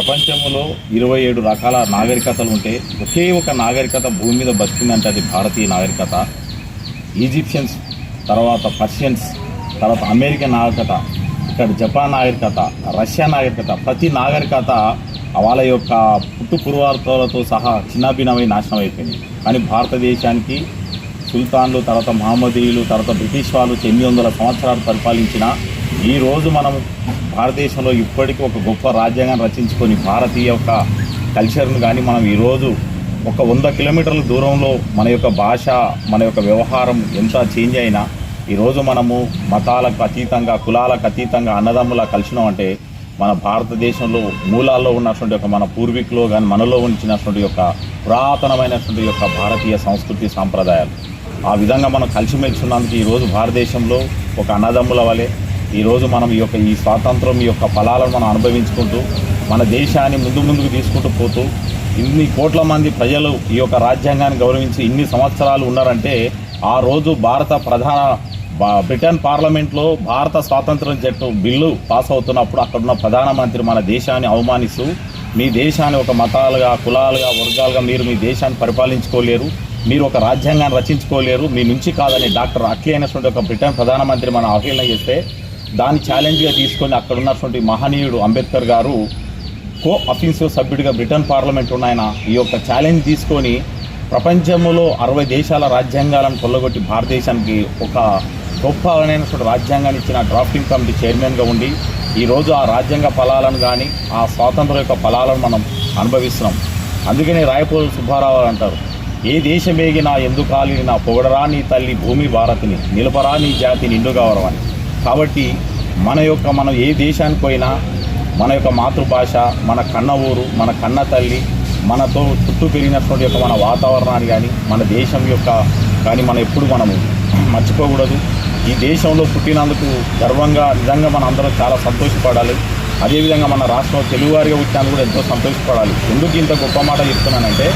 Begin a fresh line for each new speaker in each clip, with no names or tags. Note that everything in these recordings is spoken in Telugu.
ప్రపంచంలో ఇరవై ఏడు రకాల నాగరికతలు ఉంటే ఒకే ఒక నాగరికత భూమి మీద బతికిందంటే అది భారతీయ నాగరికత. ఈజిప్షియన్స్ తర్వాత పర్షియన్స్ తర్వాత అమెరికన్ నాగరికత ఇక్కడ జపాన్ నాగరికత రష్యా నాగరికత ప్రతి నాగరికత వాళ్ళ యొక్క పుట్టు పురువార్తలతో సహా చిన్నాభిన్నమై నాశనం అయిపోయింది. కానీ భారతదేశానికి సుల్తాన్లు తర్వాత మహమ్మదీయులు తర్వాత బ్రిటిష్ వాళ్ళు ఎనిమిది వందల సంవత్సరాలు పరిపాలించిన ఈరోజు మనం భారతదేశంలో ఇప్పటికీ ఒక గొప్ప రాజ్యాంగాన్ని రచించుకొని భారతీయ యొక్క కల్చర్ను కానీ మనం ఈరోజు ఒక వంద కిలోమీటర్ల దూరంలో మన యొక్క భాష మన యొక్క వ్యవహారం ఎంత చేంజ్ అయినా ఈరోజు మనము మతాలకు అతీతంగా కులాలకు అతీతంగా అన్నదమ్ములా కలిసినాం అంటే మన భారతదేశంలో మూలాల్లో ఉన్నటువంటి ఒక మన పూర్వీకులు కానీ మనలో ఉంచినటువంటి యొక్క పురాతనమైనటువంటి యొక్క భారతీయ సంస్కృతి సాంప్రదాయాలు. ఆ విధంగా మనం కలిసిమెలిసి ఉన్నందుకు ఈరోజు భారతదేశంలో ఒక అన్నదమ్ముల వలె ఈరోజు మనం ఈ యొక్క ఈ స్వాతంత్రం ఈ యొక్క ఫలాలను మనం అనుభవించుకుంటూ మన దేశాన్ని ముందు ముందుకు తీసుకుంటూ పోతూ ఇన్ని కోట్ల మంది ప్రజలు ఈ యొక్క రాజ్యాంగాన్ని గౌరవించి ఇన్ని సంవత్సరాలు ఉన్నారంటే ఆ రోజు భారత ప్రధాన బ్రిటన్ పార్లమెంట్లో భారత స్వాతంత్రం జట్టు బిల్లు పాస్ అవుతున్నప్పుడు అక్కడున్న ప్రధానమంత్రి మన దేశాన్ని అవమానిస్తూ మీ దేశాన్ని ఒక మతాలుగా కులాలుగా వర్గాలుగా మీరు మీ దేశాన్ని పరిపాలించుకోలేరు మీరు ఒక రాజ్యాంగాన్ని రచించుకోలేరు మీ నుంచి కాదని డాక్టర్ అట్లీ అయినటువంటి ఒక బ్రిటన్ ప్రధానమంత్రి మనం అవహేళన చేస్తే దాన్ని ఛాలెంజ్గా తీసుకొని అక్కడ ఉన్నటువంటి మహనీయుడు అంబేద్కర్ గారు కో అఫీన్సివ్ సభ్యుడిగా బ్రిటన్ పార్లమెంట్ ఉన్న ఆయన ఈ యొక్క ఛాలెంజ్ తీసుకొని ప్రపంచంలో అరవై దేశాల రాజ్యాంగాలను కొల్లగొట్టి భారతదేశానికి ఒక గొప్ప అయినటువంటి రాజ్యాంగాన్ని ఇచ్చిన డ్రాఫ్టింగ్ కమిటీ చైర్మన్గా ఉండి ఈరోజు ఆ రాజ్యాంగ ఫలాలను కానీ ఆ స్వాతంత్రం యొక్క ఫలాలను మనం అనుభవిస్తున్నాం. అందుకనే రాయపూర్ సుబ్బారావు అంటారు ఏ దేశమేగినా ఎందుకు కాలినా పొగడరా నీ తల్లి భూమి భారతిని నిలపరా నీ జాతి నిండుగా వరవని కాబట్టి మన యొక్క మనం ఏ దేశానికి పోయినా మన యొక్క మాతృభాష మన కన్న ఊరు మన కన్న తల్లి మనతో చుట్టూ పెరిగినటువంటి యొక్క మన వాతావరణాన్ని కానీ మన దేశం యొక్క కానీ మనం ఎప్పుడు మనము మర్చిపోకూడదు. ఈ దేశంలో పుట్టినందుకు గర్వంగా నిజంగా మనం అందరం చాలా సంతోషపడాలి. అదేవిధంగా మన రాష్ట్రంలో తెలుగువారిగా పుట్టినందుకు కూడా ఎంతో సంతోషపడాలి. ఎందుకు ఇంత గొప్ప మాట చెప్తున్నానంటే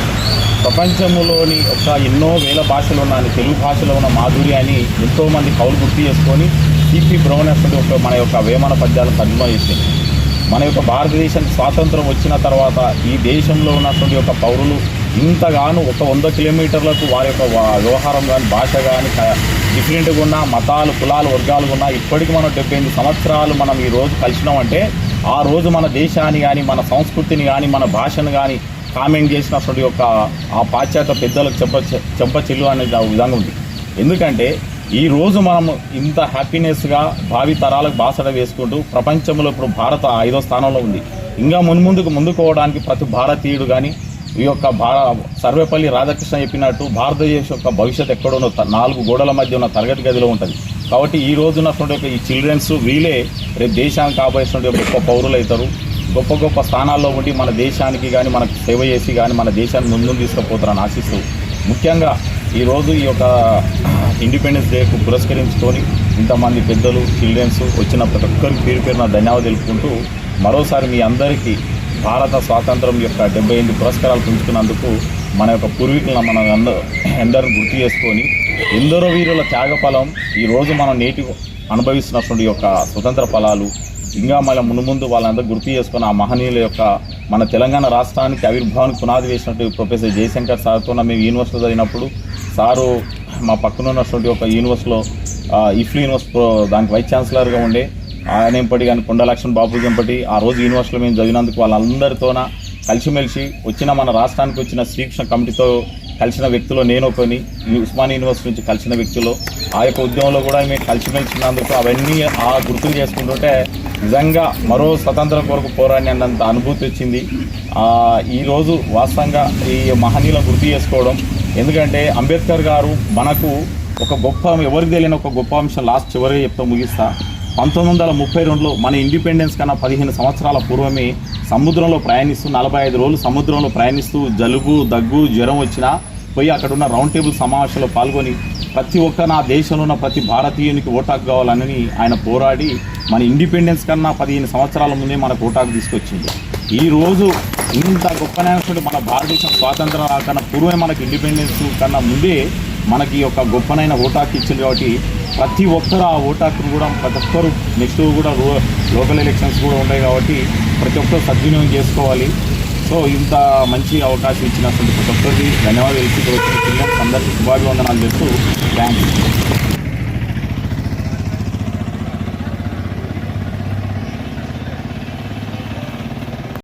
ప్రపంచంలోని ఒక ఎన్నో వేల భాషలు ఉన్న తెలుగు భాషలో ఉన్న మాధుర్యాన్ని ఎంతోమంది కవులు గుర్తు చేసుకొని సిపి బ్రౌనెస్డ్ ఒక మన యొక్క వేమన పద్యాలను తర్జుమా మన యొక్క భారతదేశానికి స్వాతంత్రం వచ్చిన తర్వాత ఈ దేశంలో ఉన్నటువంటి యొక్క పౌరులు ఇంతగాను ఒక వంద కిలోమీటర్లకు వారి యొక్క వ్యవహారం కానీ భాష కానీ డిఫరెంట్గా ఉన్న మతాలు కులాలు వర్గాలు ఉన్నా ఇప్పటికి మనం డెబ్బై ఎనిమిది సంవత్సరాలు మనం ఈ రోజు కలిసినామంటే ఆ రోజు మన దేశాన్ని కానీ మన సంస్కృతిని కానీ మన భాషను కానీ కామెంట్ చేసినటువంటి యొక్క ఆ పాశ్చాత్య పెద్దలకు చెప్ప చెంప చెల్లు అనే విధంగా ఉంది. ఎందుకంటే ఈరోజు మనము మనం ఇంత హ్యాపీనెస్గా భావి తరాలకు బాసడ వేసుకుంటూ ప్రపంచంలో ఇప్పుడు భారత ఐదో స్థానంలో ఉంది. ఇంకా మున్ముందుకు ముందుకోవడానికి ప్రతి భారతీయుడు కానీ ఈ యొక్క భార సర్వేపల్లి రాధాకృష్ణ చెప్పినట్టు భారతదేశం యొక్క భవిష్యత్ ఎక్కడున్న నాలుగు గోడల మధ్య ఉన్న తరగతి గదిలో ఉంటుంది. కాబట్టి ఈ రోజు ఉన్నటువంటి ఈ చిల్డ్రన్స్ వీళ్ళే రేపు దేశానికి కాబోయేటువంటి గొప్ప పౌరులు అవుతారు. గొప్ప గొప్ప స్థానాల్లో ఉండి మన దేశానికి కానీ మనకు సేవ చేసి కానీ మన దేశాన్ని ముందుకు తీసుకుపోతారని ఆశిస్తూ ముఖ్యంగా ఈరోజు ఈ యొక్క ఇండిపెండెన్స్ డేకు పురస్కరించుకొని ఇంతమంది పెద్దలు చిల్డ్రన్స్ వచ్చిన ప్రతి ఒక్కరికి పేరు పేరున ధన్యవాదాలు తెలుపుకుంటూ మరోసారి మీ అందరికీ భారత స్వాతంత్రం యొక్క డెబ్బై ఎనిమిది పురస్కారాలు పుంజుకున్నందుకు మన యొక్క పూర్వీకులను మనం అందరూ ఎందరూ గుర్తు చేసుకొని ఎందరో వీరుల త్యాగఫలం ఈరోజు మనం నేటి అనుభవిస్తున్నటువంటి యొక్క స్వతంత్ర ఫలాలు ఇంకా మళ్ళీ ముందు ముందు వాళ్ళందరూ గుర్తు చేసుకుని ఆ మహనీయుల యొక్క మన తెలంగాణ రాష్ట్రానికి ఆవిర్భావానికి పునాది వేసినట్టు ప్రొఫెసర్ జయశంకర్ సార్తో మేము యూనివర్సిటీ చదివినప్పుడు సారు మా పక్కన ఉన్నటువంటి ఒక యూనివర్స్లో ఇఫ్లీ యూనివర్స్ దానికి వైస్ ఛాన్సలర్గా ఉండే ఆయనేంపటి కానీ కొండలక్ష్మణ్ బాబు ఎంపటి ఆ రోజు యూనివర్సిటీలో మేము చదివినందుకు వాళ్ళందరితోన కలిసిమెలిసి వచ్చిన మన రాష్ట్రానికి వచ్చిన శ్రీకృష్ణ కమిటీతో కలిసిన వ్యక్తిలో నేను ఒకని ఉస్మానియా యూనివర్సిటీ నుంచి కలిసిన వ్యక్తులు ఆ యొక్క ఉద్యమంలో కూడా మేము కలిసిమెలిసినందుకు అవన్నీ ఆ గుర్తులు చేసుకుంటుంటే నిజంగా మరో స్వతంత్రం కొరకు పోరాడి అన్నంత అనుభూతి వచ్చింది. ఈరోజు వాస్తవంగా ఈ మహనీయులను గుర్తు చేసుకోవడం ఎందుకంటే అంబేద్కర్ గారు మనకు ఒక గొప్ప ఎవరికి తెలియని ఒక గొప్ప అంశం లాస్ట్ చివరి చెప్తా ముగిస్తా. పంతొమ్మిది వందల ముప్పై రెండులో మన ఇండిపెండెన్స్ కన్నా పదిహేను సంవత్సరాల పూర్వమే సముద్రంలో ప్రయాణిస్తూ నలభై ఐదు రోజులు సముద్రంలో ప్రయాణిస్తూ జలుబు దగ్గు జ్వరం వచ్చినా పోయి అక్కడ ఉన్న రౌండ్ టేబుల్ సమావేశంలో పాల్గొని ప్రతి ఒక్క నా దేశంలో ఉన్న ప్రతి భారతీయునికి ఓటాకు కావాలని ఆయన పోరాడి మన ఇండిపెండెన్స్ కన్నా పదిహేను సంవత్సరాల ముందే మనకు ఓటాకు తీసుకొచ్చింది. ఈరోజు ఇంత ఇంత నాయకుడు మన భారతదేశం స్వాతంత్రం కన్నా పూర్వమే మనకి ఇండిపెండెన్స్ కన్నా ముందే మనకి ఒక గొప్పనైన ఓటాకు ఇచ్చింది కాబట్టి ప్రతి ఒక్కరు ఆ ఓటాకును కూడా ప్రతి ఒక్కరు నెక్స్ట్ కూడా లోకల్ ఎలక్షన్స్ కూడా ఉంటాయి కాబట్టి ప్రతి ఒక్కరు సద్వినియోగం చేసుకోవాలి. సో ఇంత మంచి అవకాశం ఇచ్చినటువంటి ప్రతి ఒక్కరికి ధన్యవాదాలు తెలిసి వచ్చిన పిల్లలకి అందరికీ శుభాభివందనాలు చేస్తూ యూ